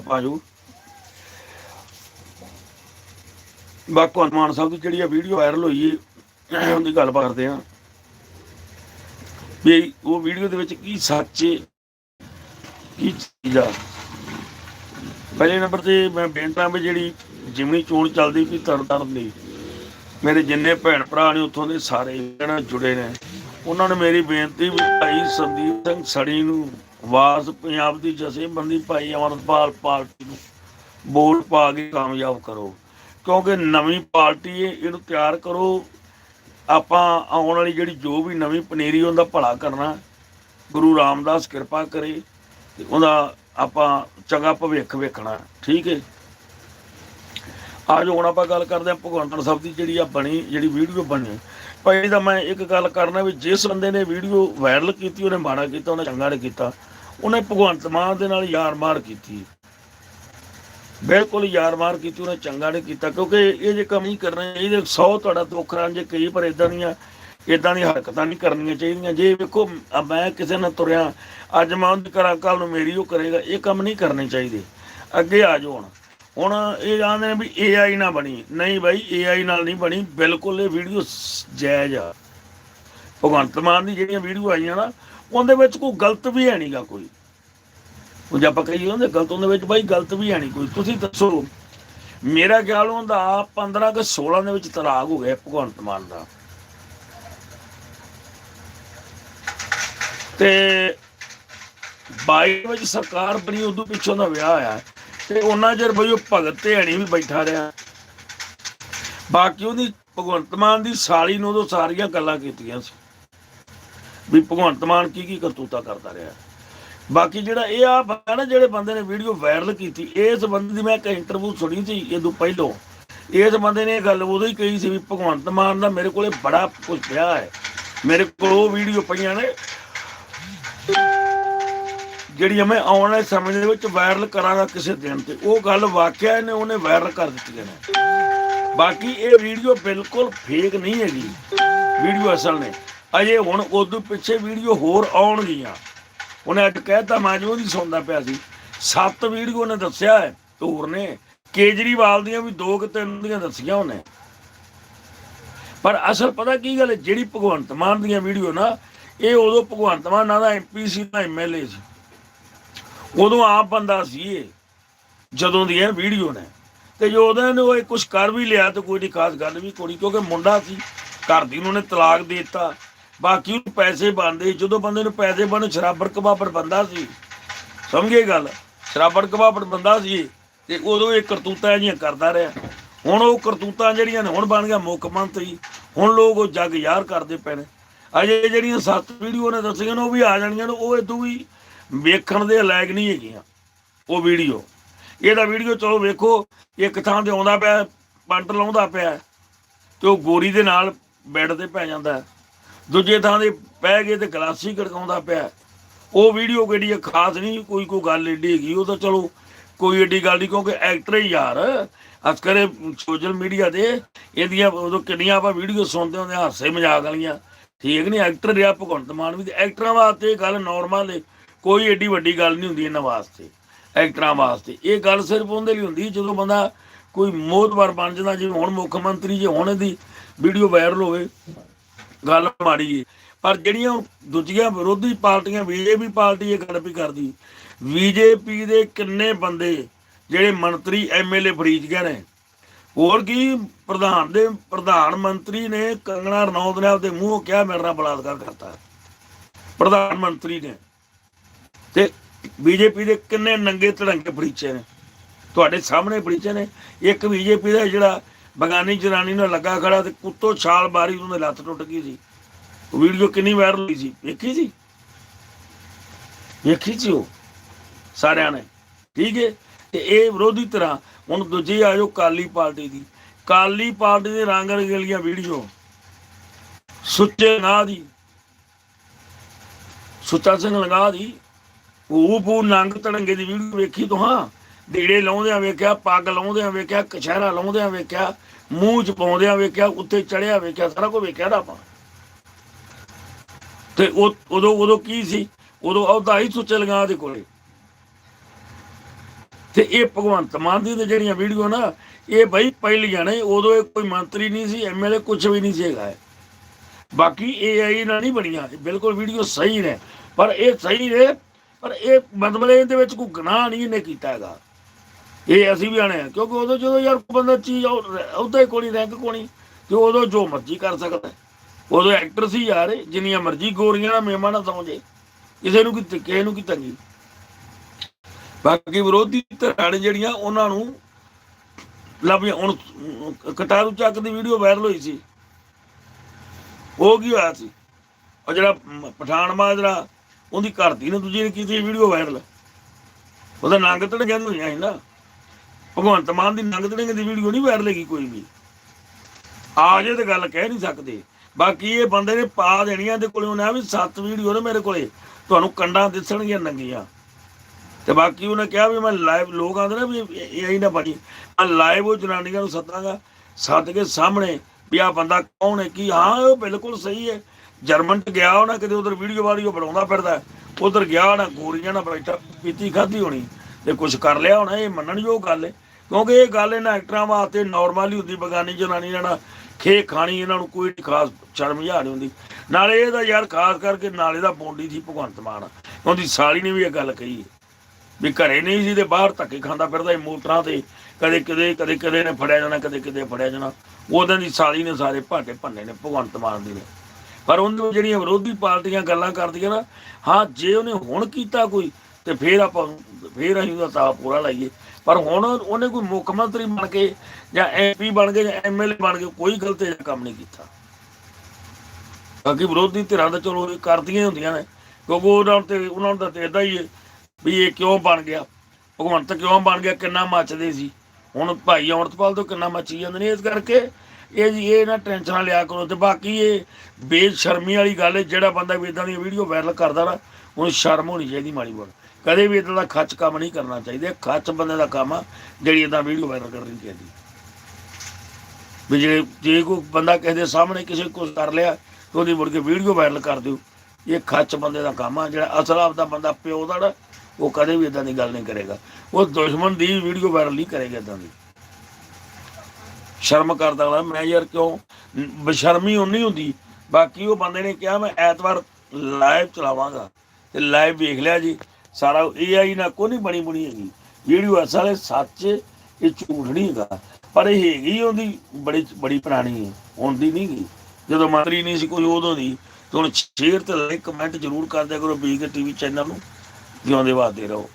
ਪਾਜੂ। ਭਗਵੰਤ ਮਾਨ ਸਾਹਿਬ ਦੀ ਜਿਹੜੀ ਆ video viral ਹੋਈ ਹੈ ਉਹਦੀ ਗੱਲ ਕਰਦੇ ਆ। ਵੀ ਉਹ ਵੀਡੀਓ ਦੇ ਵਿੱਚ ਕੀ ਸੱਚ ਹੈ ਕੀ ਚੀਜ਼ ਆ। ਪਹਿਲੇ ਨੰਬਰ ਤੇ ਮੈਂ ਬੇਨਤਾਂ ਵੀ ਜਿਹੜੀ ਜਿਮਣੀ ਚੋਣ ਚੱਲਦੀ ਵੀ ਤਰਨ ਦੀ, ਮੇਰੇ ਜਿੰਨੇ ਭੈਣ ਭਰਾ ਨੇ ਉੱਥੋਂ ਦੇ ਸਾਰੇ ਇਹਨਾਂ ਜੁੜੇ ਨੇ। ਉਹਨਾਂ ਨੇ ਮੇਰੀ ਬੇਨਤੀ ਵੀ ਭਾਈ ਸੰਦੀਪ ਸਿੰਘ ਸੜੀ ਨੂੰ ਵਾਸ ਪੰਜਾਬ ਦੀ ਜਥੇਬੰਦੀ ਭਾਈ ਅਮਰਪਾਲ ਪਾਰਟੀ ਨੂੰ ਵੋਟ ਪਾ ਕੇ ਕਾਮਯਾਬ ਕਰੋ। ਕਿਉਂਕਿ ਨਵੀਂ ਪਾਰਟੀ ਹੈ ਇਹਨੂੰ ਤਿਆਰ ਕਰੋ। ਆਪਾਂ ਆਉਣ ਵਾਲੀ ਜਿਹੜੀ ਜੋ ਵੀ ਨਵੀਂ ਪਨੀਰੀ, ਉਹਦਾ ਭਲਾ ਕਰਨਾ। ਗੁਰੂ ਰਾਮਦਾਸ ਕਿਰਪਾ ਕਰੇ ਤੇ ਉਹਦਾ ਆਪਾਂ ਚੰਗਾ ਭਵਿੱਖ ਵੇਖਣਾ, ਠੀਕ ਹੈ ਅੱਜ ਹੁਣ ਆਪਾਂ ਗੱਲ ਕਰਦੇ ਹਾਂ ਭਗਵੰਤ ਮਾਨ ਸਾਹਿਬ ਦੀ ਜਿਹੜੀ ਆ ਬਣੀ, ਜਿਹੜੀ ਵੀਡੀਓ ਬਣੀ। ਭਾਈ ਤਾਂ ਮੈਂ ਇੱਕ ਗੱਲ ਕਰਨਾ ਵੀ ਜਿਸ ਬੰਦੇ ਨੇ ਵੀਡੀਓ ਵਾਇਰਲ ਕੀਤੀ, ਉਹਨੇ ਮਾੜਾ ਕੀਤਾ, ਉਹਨੇ ਚੰਗਾ ਨਹੀਂ ਕੀਤਾ, ਉਹਨੇ ਭਗਵੰਤ ਮਾਨ ਦੇ ਨਾਲ ਯਾਰ ਮਾਰ ਕੀਤੀ। ਬਿਲਕੁਲ ਯਾਰ ਮਾਰ ਕੀਤੀ, ਉਹਨੇ ਚੰਗਾ ਨਹੀਂ ਕੀਤਾ, ਕਿਉਂਕਿ ਇਹ ਜੇ ਕੰਮ ਨਹੀਂ ਕਰਨਾ ਇਹਦੇ 100 ਤੁਹਾਡਾ ਦੁੱਖ ਰਾਂਝੇ ਕਈ ਪਰ ਇਦਾਂ ਦੀਆਂ ਇਦਾਂ ਦੀਆਂ ਹਰਕਤਾਂ ਨਹੀਂ ਕਰਨੀਆਂ ਚਾਹੀਦੀਆਂ। ਜੇ ਵੇਖੋ ਮੈਂ ਕਿਸੇ ਨਾਲ ਤੁਰਿਆ, ਅੱਜ ਮੈਂ ਉਹਦੀ ਕਰਾਂ ਕੱਲ ਨੂੰ ਮੇਰੀ ਉਹ ਕਰੇਗਾ, ਇਹ ਕੰਮ ਨਹੀਂ ਕਰਨੇ ਚਾਹੀਦੇ। ਅੱਗੇ ਆ ਜਾਓ ਹੁਣ। ਹੁਣ ਇਹ ਜਾਣਦੇ ਨੇ ਵੀ AI ਨਾ ਬਣੀ। ਨਹੀਂ ਬਾਈ AI ਨਾਲ ਨਹੀਂ ਬਣੀ। ਬਿਲਕੁਲ ਇਹ ਵੀਡੀਓ ਜਾਇਜ਼ ਆ। ਭਗਵੰਤ ਮਾਨ ਦੀ ਜਿਹੜੀਆਂ ਵੀਡੀਓ ਆਈਆਂ ਨਾ, ਉਹਦੇ ਵਿੱਚ ਕੋਈ ਗਲਤ ਵੀ ਹੈ ਨਹੀਂਗਾ ਕੋਈ। ਉਹ ਜੇ ਆਪਾਂ ਕਹੀਏ ਉਹਦੇ ਗਲਤ, ਉਹਦੇ ਵਿੱਚ ਬਾਈ ਗਲਤ ਵੀ ਹੈ ਨਹੀਂ ਕੋਈ। ਤੁਸੀਂ ਦੱਸੋ। ਮੇਰਾ ਖਿਆਲ ਹੁੰਦਾ 15 ਕਿ 16 ਦੇ ਵਿੱਚ ਤਲਾਕ ਹੋ ਗਿਆ ਭਗਵੰਤ ਮਾਨ ਦਾ। ਤੇ 22 ਵਿੱਚ ਸਰਕਾਰ ਬਣੀ, ਉਦੋਂ ਪਿੱਛੋਂ ਦਾ ਵਿਆਹ ਆਇਆ ਤੇ ਉਹਨਾਂ ਚਿਰ ਬਈ ਉਹ ਭਗਤ ਧਿਆਣੀ ਵੀ ਬੈਠਾ ਰਿਹਾ। ਬਾਕੀ ਉਹਦੀ ਭਗਵੰਤ ਮਾਨ ਦੀ ਸਾਲੀ ਨੂੰ ਉਦੋਂ ਸਾਰੀਆਂ ਗੱਲਾਂ ਕੀਤੀਆਂ ਸੀ। ਵੀ ਭਗਵੰਤ ਮਾਨ ਕੀ ਕੀ ਕਰਤੂਤਾ ਕਰਦਾ ਰਿਹਾ। ਬਾਕੀ ਜਿਹੜਾ ਇਹ ਆ ਬੰਦਾ ਨਾ, ਜਿਹੜੇ ਬੰਦੇ ਨੇ ਵੀਡੀਓ ਵਾਇਰਲ ਕੀਤੀ ਇਸ ਬੰਦੇ ਦੀ ਮੈਂ ਇੱਕ ਇੰਟਰਵਿਊ ਸੁਣੀ ਸੀ ਇਹਦੋਂ ਪਹਿਲੋਂ। ਇਸ ਬੰਦੇ ਨੇ ਇਹ ਗੱਲ ਉਦੋਂ ਹੀ ਕਹੀ ਸੀ ਵੀ ਭਗਵੰਤ ਮਾਨ ਦਾ ਮੇਰੇ ਕੋਲੇ ਬੜਾ ਕੁਝ ਪਿਆ ਹੈ। ਮੇਰੇ ਕੋਲ ਉਹ ਵੀਡੀਓ ਪਈਆਂ ਨੇ ਜਿਹੜੀ ਮੈਂ ਆਉਣ ਵਾਲੇ ਸਮੇਂ ਦੇ ਵਿੱਚ ਵਾਇਰਲ ਕਰਾਂਗਾ ਕਿਸੇ ਦਿਨ ਤੇ, ਉਹ ਗੱਲ ਵਾਕਿਆ ਇਹਨੇ ਉਹਨੇ ਵਾਇਰਲ ਕਰ ਦਿੱਤੀਆਂ ਨੇ। ਬਾਕੀ ਇਹ ਵੀਡੀਓ ਬਿਲਕੁਲ ਫੇਕ ਨਹੀਂ ਹੈਗੀ, ਵੀਡੀਓ ਅਸਲ ਨੇ। ਅਜੇ ਹੁਣ ਉਦੋਂ ਪਿੱਛੇ ਵੀਡੀਓ ਹੋਰ ਆਉਣਗੀਆਂ। ਉਹਨੇ ਅੱਜ ਕਹਿਤਾ, ਮੈਂ ਜੋ ਦੀ ਸੁਣਦਾ ਪਿਆ ਸੀ। ਸੱਤ ਵੀਡੀਓ ਨੇ ਦੱਸਿਆ ਹੈ, ਧੂਰ ਨੇ। ਕੇਜਰੀਵਾਲ ਦੀਆਂ ਵੀ ਦੋ ਕਿ ਤਿੰਨ ਦੀਆਂ ਦੱਸੀਆਂ ਉਹਨੇ। ਪਰ ਅਸਲ ਪਤਾ ਕੀ ਗੱਲ ਹੈ, ਜਿਹੜੀ ਭਗਵੰਤ ਮਾਨ ਦੀਆਂ ਵੀਡੀਓ ਨਾ, ਇਹ ਉਦੋਂ ਭਗਵੰਤ ਮਾਨ ਨਾਲ ਦਾ ਐਮਪੀ ਸੀ, ਨਾ ਐਮਐਲਏ ਸੀ। ਉਦੋਂ ਆਪ ਬੰਦਾ ਸੀ ਇਹ ਜਦੋਂ ਦੀ ਇਹ ਵੀਡੀਓ ਨੇ। ਤੇ ਜੋ ਉਹਦੇ ਨੇ ਉਹ ਕੁਝ ਕਰ ਵੀ ਲਿਆ ਤੇ ਕੋਈ ਨਹੀਂ ਖਾਸ ਗੱਲ ਵੀ ਕੋਈ ਕਿਉਂਕਿ ਮੁੰਡਾ ਸੀ ਘਰ ਦੀ ਉਹਨੇ ਤਲਾਕ ਦੇ ਦਿੱਤਾ। ਬਾਕੀ ਉਹ ਪੈਸੇ ਬਣਦੇ ਜਦੋਂ ਬੰਦੇ ਨੂੰ ਪੈਸੇ ਬਣ ਸ਼ਰਾਬਰ ਕਬਾਬਰ ਬੰਦਾ ਸੀ ਸਮਝੇ ਗੱਲ? ਸ਼ਰਾਬਰ ਕਬਾਬਰ ਬੰਦਾ ਸੀ ਇਹ, ਤੇ ਉਦੋਂ ਇਹ ਕਰਤੂਤਾਂ ਜੀਆਂ ਕਰਦਾ ਰਿਹਾ। ਹੁਣ ਉਹ ਕਰਤੂਤਾਂ ਜਿਹੜੀਆਂ ਨੇ ਹੁਣ ਬਣ ਗਿਆ ਮੁੱਖ ਮੰਤਰੀ। ਹੁਣ ਲੋਕ ਉਹ ਜੱਗ ਯਾਰ ਕਰਦੇ ਪਏ ਨੇ। ਅਜੇ ਜਿਹੜੀਆਂ ਸੱਤ ਵੀਡੀਓ ਨੇ ਦੱਸੀਆਂ ਨੇ ਉਹ ਵੀ ਆ ਜਾਣੀਆਂ ਨੇ ਉਹ ਇਦੋਂ ਵੀ ਵੇਖਣ ਦੇ ਲਾਇਕ ਨਹੀਂ ਹੈਗੀਆਂ, ਉਹ ਵੀਡੀਓ। ਇਹਦਾ ਵੀਡੀਓ ਚਲੋ ਵੇਖੋ, ਇੱਕ ਥਾਂ ਤੇ ਆਉਂਦਾ ਪਿਆ, ਪੰਟ ਲਾਉਂਦਾ ਪਿਆ, ਤੇ ਉਹ ਗੋਰੀ ਦੇ ਨਾਲ ਬੈੱਡ ਤੇ ਪੈ ਜਾਂਦਾ। ਦੂਜੇ ਥਾਂ ਤੇ ਪੈ ਗਏ ਤੇ ਗਲਾਸੀ ਗੜਕਾਉਂਦਾ ਪਿਆ। ਉਹ ਵੀਡੀਓ ਕਿਹੜੀ ਹੈ ਖਾਸ ਨਹੀਂ, ਕੋਈ ਕੋਈ ਗੱਲ ਏਡੀ ਹੈਗੀ, ਉਹ ਤਾਂ ਚਲੋ ਕੋਈ ਏਡੀ ਗੱਲ ਨਹੀਂ, ਕਿਉਂਕਿ ਐਕਟਰ ਹੀ ਯਾਰ। ਅਸਕਰੇ ਸੋਸ਼ਲ ਮੀਡੀਆ ਤੇ ਇਹਦੀਆਂ ਉਦੋਂ ਕਿੰਨੀਆਂ ਆਪਾਂ ਵੀਡੀਓ ਸੁਣਦੇ ਹੁੰਦੇ ਹਾਸੇ ਮਜ਼ਾਕ ਵਾਲੀਆਂ। ਠੀਕ ਨਹੀਂ, ਐਕਟਰ ਰਿਹਾ ਭਗਵੰਤ ਮਾਨ ਵੀ ਤੇ ਐਕਟਰਾਂ ਵਾਸਤੇ ਗੱਲ ਨਾਰਮਲ ਹੈ ਕੋਈ ਏਡੀ ਵੱਡੀ ਗੱਲ ਨਹੀਂ ਹੁੰਦੀ ਇਹਨਾਂ ਵਾਸਤੇ, ਐਕਟਰਾਂ ਵਾਸਤੇ। ਇਹ ਗੱਲ ਸਿਰਫ ਉਹਦੇ ਲਈ ਹੁੰਦੀ ਜਦੋਂ ਬੰਦਾ ਕੋਈ ਮੋਹਤਵਰ ਬਣ ਜਾਂਦਾ, ਜਿਵੇਂ ਹੁਣ ਮੁੱਖ ਮੰਤਰੀ ਜੇ ਹੁਣ ਦੀ ਵੀਡੀਓ ਵਾਇਰਲ ਹੋਵੇ, ਗੱਲ ਮਾੜੀ ਹੈ ਪਰ ਜਿਹੜੀਆਂ ਦੂਜੀਆਂ ਵਿਰੋਧੀ ਪਾਰਟੀਆਂ, ਬੀਜੇਪੀ ਪਾਰਟੀ ਇਹ ਗੱਲ ਵੀ ਕਰਦੀ, ਬੀਜੇਪੀ ਦੇ ਕਿੰਨੇ ਬੰਦੇ ਜਿਹੜੇ ਮੰਤਰੀ ਐਮਐਲਏ ਫਰੀਜ ਗਏ ਨੇ। ਹੋਰ ਕੀ, ਪ੍ਰਧਾਨ ਦੇ, ਪ੍ਰਧਾਨ ਮੰਤਰੀ ਨੇ ਕੰਗਣਾ ਰਣੌਤ ਨੇ ਆਪਦੇ ਮੂੰਹੋਂ ਕਿਹਾ, ਮੇਰੇ ਨਾਲ ਬਲਾਤਕਾਰ ਕਰਤਾ। ਪ੍ਰਧਾਨ ਮੰਤਰੀ ਨੇ। ਤੇ ਬੀਜੇਪੀ ਦੇ ਕਿੰਨੇ ਨੰਗੇ ਧੜੰਗੇ ਫਰੀਚੇ ਨੇ। ਤੁਹਾਡੇ ਸਾਹਮਣੇ ਫਰੀਚੇ ਨੇ। ਇੱਕ ਬੀਜੇਪੀ ਦਾ ਜਿਹੜਾ ਬਗਾਨੀ ਜਨਾਨੀ ਨਾਲ ਲੱਗਾ ਖੜਾ ਤੇ ਕੁੱਤੋ ਛਾਲ ਮਾਰੀ ਉਹਨੇ ਲੱਤ ਟੁੱਟ ਗਈ ਸੀ। ਉਹ ਵੀਡੀਓ ਕਿੰਨੀ ਵਾਇਰਲ ਹੋਈ ਸੀ? ਵੇਖੀ ਸੀ? ਵੇਖੀ ਸੀ ਉਹ? ਸਾਰਿਆਂ ਨੇ। ਠੀਕ ਹੈ? ਤੇ ਇਹ ਵਿਰੋਧੀ ਤਰ੍ਹਾਂ ਹੁਣ ਦੂਜੀ ਆ ਜਾਓ ਕਾਲੀ ਪਾਰਟੀ ਦੀ। ਕਾਲੀ ਪਾਰਟੀ ਦੇ ਰੰਗ ਰੰਗੀਲੀਆਂ ਵੀਡੀਓ। ਸੁੱਚੇ ਨਾ ਦੀ। ਸੁੱਚਾ ਸਿੰਘ ਲਗਾ ਦੀ। ਉਹ ਪੂ ਨੰਗ ਤੜੰਗੇ ਦੀ ਵੀਡੀਓ ਵੇਖੀ ਤੂੰ ਹਾਂ ਢੀੜੇ ਲਾਉਂਦਿਆਂ ਵੇਖਿਆ, ਪੱਗ ਲਾਉਂਦਿਆਂ ਵੇਖਿਆ, ਕਛਹਿਰਾ ਲਾਉਂਦਿਆਂ ਵੇਖਿਆ, ਮੂੰਹ ਚ ਪਾਉਂਦਿਆਂ ਵੇਖਿਆ, ਉੱਤੇ ਚੜਿਆ ਵੇਖਿਆ, ਸਾਰਾ ਕੁਝ ਵੇਖਿਆ ਨਾ ਆਪਾਂ। ਤੇ ਉਹ ਉਦੋਂ ਉਦੋਂ ਕੀ ਸੀ? ਉਦੋਂ ਉਹਦਾ ਹੀ ਸੁੱਚੇ ਲਗਾ ਦੇ ਕੋਲੇ। ਤੇ ਇਹ ਭਗਵੰਤ ਮਾਨ ਦੀ ਜਿਹੜੀਆਂ ਵੀਡੀਓ ਨਾ, ਇਹ ਬਈ ਪਹਿਲੀਆਂ ਨੇ, ਉਦੋਂ ਇਹ ਕੋਈ ਮੰਤਰੀ ਨਹੀਂ ਸੀ ਐਮਐਲਏ ਕੁਝ ਵੀ ਨਹੀਂ ਸੀਗਾ ਬਾਕੀ ਏਆਈ ਨਾਲ ਨਹੀਂ ਬਣੀਆਂ ਬਿਲਕੁਲ ਵੀਡੀਓ ਸਹੀ ਨੇ, ਪਰ ਇਹ ਸਹੀ ਨੇ ਪਰ ਇਹ ਮਤਲਬ ਇਹਦੇ ਵਿੱਚ ਕੋਈ ਗੁਨਾਹ ਨਹੀਂ ਇਹਨੇ ਕੀਤਾ ਹੈਗਾ। ਇਹ ਅਸੀਂ ਵੀ ਆਣੇ ਆ, ਕਿਉਂਕਿ ਉਦੋਂ ਜਦੋਂ ਯਾਰ ਬੰਦਾ ਚੀਜ਼ ਉਹਦੇ ਕੋਲ ਰੈਂਕ ਕੋਣੀ ਤੇ ਉਦੋਂ ਜੋ ਮਰਜ਼ੀ ਕਰ ਸਕਦਾ ਉਦੋਂ ਐਕਟਰ ਸੀ ਯਾਰ ਜਿੰਨੀਆਂ ਮਰਜ਼ੀ ਗੋਰੀਆਂ ਨਾਲ ਮੇਮਾ ਨਾ ਸਮਝੇ। ਕਿਸੇ ਨੂੰ ਕੀ ਕਿਸੇ ਨੂੰ ਕੀ ਤੰਗੀ ਬਾਕੀ ਵਿਰੋਧੀ ਧਿਰਾਂ ਨੇ ਜਿਹੜੀਆਂ ਉਹਨਾਂ ਨੂੰ ਲੱਭੀਆਂ ਹੁਣ ਕਟਾਰੂ ਚੱਕ ਦੀ ਵੀਡੀਓ ਵਾਇਰਲ ਹੋਈ ਸੀ। ਉਹ ਕੀ ਹੋਇਆ ਸੀ? ਉਹ ਜਿਹੜਾ ਮ- ਪਠਾਨ ਮਾਜਰਾ ਉਹਦੀ ਘਰ ਦੀ ਨੇ, ਦੂਜੀ ਨੇ ਕੀਤੀ ਵੀਡੀਓ ਵਾਇਰਲ ਉਹਦਾ ਨੰਗ ਤੜੀਆਂ ਹੋਈਆਂ ਸੀ ਨਾ। ਭਗਵੰਤ ਮਾਨ ਦੀ ਨੰਗ ਤੜੀਆਂ ਦੀ ਵੀਡੀਓ ਨਹੀਂ ਵਾਇਰਲ ਹੈਗੀ ਕੋਈ ਵੀ। ਆ ਜੇ ਤੇ ਗੱਲ ਕਹਿ ਨਹੀਂ ਸਕਦੇ। ਬਾਕੀ ਇਹ ਬੰਦੇ ਨੇ ਪਾ ਦੇਣੀਆਂ ਤੇ ਕੋਲੇ, ਉਹਨੇ ਵੀ ਸੱਤ ਵੀਡੀਓ ਨੇ ਮੇਰੇ ਕੋਲੇ। ਤੁਹਾਨੂੰ ਕੰਡਾਂ ਦਿਸਣਗੀਆਂ ਨੰਗੀਆਂ। ਤੇ ਬਾਕੀ ਉਹਨੇ ਕਿਹਾ ਵੀ ਮੈਂ ਲਾਈਵ ਲੋਕ ਆਂਦੇ ਨਾ ਵੀ ਇਹ ਇਹ ਨਾ ਬਣੀ ਮੈਂ ਲਾਈਵ ਉਹ ਜਨਾਨੀਆਂ ਨੂੰ ਸੱਦਾਂਗਾ, ਸੱਦ ਕੇ ਸਾਹਮਣੇ ਵੀ ਆ ਬੰਦਾ ਕੌਣ ਹੈ, ਕੀ ਹਾਂ, ਉਹ ਬਿਲਕੁਲ ਸਹੀ ਹੈ। ਜਰਮਨ ਚ ਗਿਆ ਹੋਣਾ, ਕਿਤੇ ਉਧਰ ਵੀਡੀਓ ਵਾਡੀਓ ਬਣਾਉਂਦਾ ਫਿਰਦਾ। ਉਧਰ ਗਿਆ ਹੋਣਾ, ਗੋਰੀਆਂ ਨਾਲ ਬੈਠਾ, ਪੀਤੀ ਖਾਧੀ ਹੋਣੀ। ਤੇ ਕੁਝ ਕਰ ਲਿਆ ਹੋਣਾ, ਇਹ ਮੰਨਣਯੋਗ ਗੱਲ ਹੈ ਕਿਉਂਕਿ ਇਹ ਗੱਲ ਇਹਨਾਂ ਐਕਟਰਾਂ ਵਾਸਤੇ ਨਾਰਮਲ ਹੀ ਹੁੰਦੀ, ਬਗਾਨੀ ਜਨਾਨੀ ਨਾਲ ਖੇ ਖਾਣੀ ਇਹਨਾਂ ਨੂੰ ਕੋਈ ਖਾਸ ਸ਼ਰਮ ਜਿਹਾ ਨਹੀਂ ਹੁੰਦੀ। ਨਾਲੇ ਇਹਦਾ ਯਾਰ ਖਾਸ ਕਰਕੇ ਨਾਲੇ ਦਾ ਬੋਂਡੀ ਸੀ ਭਗਵੰਤ ਮਾਨ। ਉਹਦੀ ਸਾਲੀ ਨੇ ਵੀ ਇਹ ਗੱਲ ਕਹੀ ਵੀ ਘਰੇ ਨਹੀਂ ਸੀ ਤੇ ਬਾਹਰ ਧੱਕੇ ਖਾਂਦਾ ਫਿਰਦਾ ਇਹ ਮੋਟਰਾਂ ਤੇ। ਕਦੇ ਕਦੇ ਕਦੇ ਕਦੇ ਨੇ ਫੜਿਆ ਜਾਣਾ, ਕਦੇ ਕਿਤੇ ਫੜਿਆ ਜਾਣਾ। ਉਹਦਾਂ ਦੀ ਸਾਲੀ ਨੇ ਸਾਰੇ ਭਾਟੇ ਭੰਨੇ ਨੇ ਭਗਵੰਤ ਮਾਨ ਦੀ ਨੇ। ਪਰ ਉਹਨੂੰ ਜਿਹੜੀਆਂ ਵਿਰੋਧੀ ਪਾਰਟੀਆਂ ਗੱਲਾਂ ਕਰਦੀਆਂ ਨਾ, ਹਾਂ, ਜੇ ਉਹਨੇ ਹੁਣ ਕੀਤਾ ਕੋਈ, ਤੇ ਫੇਰ ਆਪਾਂ ਫੇਰ ਅਸੀਂ ਉਹਦਾ ਤਾਂ ਪੂਰਾ ਲਾਈਏ। ਪਰ ਹੁਣ ਉਹਨੇ ਕੋਈ ਮੁੱਖ ਮੰਤਰੀ ਬਣ ਕੇ ਜਾਂ ਐਮਪੀ ਬਣ ਕੇ ਜਾਂ ਐਮਐਲਏ ਬਣ ਕੇ ਕੋਈ ਗਲਤ ਜਿਹਾ ਕੰਮ ਨਹੀਂ ਕੀਤਾ। ਬਾਕੀ ਵਿਰੋਧੀ ਧਿਰਾਂ ਦਾ ਚਲੋ ਇਹ ਕਰਦੀਆਂ ਹੀ ਹੁੰਦੀਆਂ ਨੇ, ਕਿਉਂਕਿ ਉਹਨਾਂ ਤੇ ਉਹਨਾਂ ਦਾ ਤੇ ਇਦਾਂ ਹੀ ਹੈ ਵੀ ਇਹ ਕਿਉਂ ਬਣ ਗਿਆ? ਭਗਵੰਤ ਕਿਉਂ ਬਣ ਗਿਆ? ਕਿੰਨਾ ਮੱਚਦੇ ਸੀ? ਹੁਣ ਭਾਈ ਅਮਰਤਪਾਲ ਤੋਂ ਕਿੰਨਾ ਮੱਚੀ ਜਾਂਦੇ ਨੇ ਇਸ ਕਰਕੇ? ਇਹ ਜੀ, ਇਹ ਨਾ ਟੈਨਸ਼ਨਾਂ ਲਿਆ ਕਰੋ ਤੇ ਬਾਕੀ ਇਹ ਬੇਸ਼ਰਮੀ ਵਾਲੀ ਗੱਲ ਹੈ, ਜਿਹੜਾ ਬੰਦਾ ਵੀ ਇਦਾਂ ਦੀ ਵੀਡੀਓ ਵਾਇਰਲ ਕਰਦਾ ਨਾ, ਉਹਨੂੰ ਸ਼ਰਮ ਹੋਣੀ ਚਾਹੀਦੀ ਮਾੜੀ ਮੋਟੀ ਕਦੇ ਵੀ ਇਦਾਂ ਦਾ ਖੱਚ ਕੰਮ ਨਹੀਂ ਕਰਨਾ ਚਾਹੀਦਾ ਖੱਚ ਬੰਦੇ ਦਾ ਕੰਮ ਆ, ਜਿਹੜੀ ਇਦਾਂ ਵੀਡੀਓ ਵਾਇਰਲ ਕਰਨੀ ਚਾਹੀਦੀ। ਵੀ ਜੇ ਜੇ ਕੋਈ ਬੰਦਾ ਕਿਸੇ ਦੇ ਸਾਹਮਣੇ ਕਿਸੇ ਕੁਝ ਕਰ ਲਿਆ, ਤੇ ਉਹਦੀ ਮੁੜ ਕੇ ਵੀਡੀਓ ਵਾਇਰਲ ਕਰ ਦਿਓ। ਇਹ ਖੱਚ ਬੰਦੇ ਦਾ ਕੰਮ ਆ, ਜਿਹੜਾ ਅਸਲ ਆਪਦਾ ਬੰਦਾ ਪਿਓ ਦਾ ਨਾ, ਉਹ ਕਦੇ ਵੀ ਇਦਾਂ ਦੀ ਗੱਲ ਨਹੀਂ ਕਰੇਗਾ। ਉਹ ਦੁਸ਼ਮਣ ਦੀ ਵੀਡੀਓ ਵਾਇਰਲ ਨਹੀਂ ਕਰੇਗਾ ਇਦਾਂ ਦੀ। ਸ਼ਰਮ ਕਰਦਾ ਵਾ ਮੈਂ ਯਾਰ ਕਿਉਂ? ਨ- ਬਸ਼ਰਮੀ ਉਨੀ ਹੁੰਦੀ। ਬਾਕੀ ਉਹ ਬੰਦੇ ਨੇ ਕਿਹਾ, ਮੈਂ ਐਤਵਾਰ ਲਾਈਵ ਚਲਾਵਾਂਗਾ। ਤੇ ਲਾਈਵ ਵੇਖ ਲਿਆ ਜੀ। ਸਾਰਾ AI ਨਾਲ ਕੋਈ ਨਹੀਂ ਬਣੀ ਬਣੀ ਹੈਗੀ। ਵੀਡੀਓ ਅਸਲ ਹੈ ਸੱਚ ਇਹ ਝੂਠ ਨਹੀਂ ਹੈਗਾ। ਪਰ ਇਹ ਹੈਗੀ ਉਹਦੀ, ਬੜੀ ਬੜੀ ਪੁਰਾਣੀ ਹੈ ਹੁਣ ਦੀ ਨਹੀਂ ਗਈ ਜਦੋਂ ਮੰਤਰੀ ਨਹੀਂ ਸੀ ਕੋਈ, ਉਦੋਂ ਦੀ। ਤੇ ਹੁਣ ਸ਼ੇਅਰ ਤੇ ਲਾਈਕ ਕਮੈਂਟ ਜ਼ਰੂਰ ਕਰ ਦਿਆ ਕਰੋ ਬੀਕੇ ਟੀਵੀ ਚੈਨਲ ਨੂੰ। ਜਿਉਂਦੇ ਵਾਸਤੇ ਰਹੋ।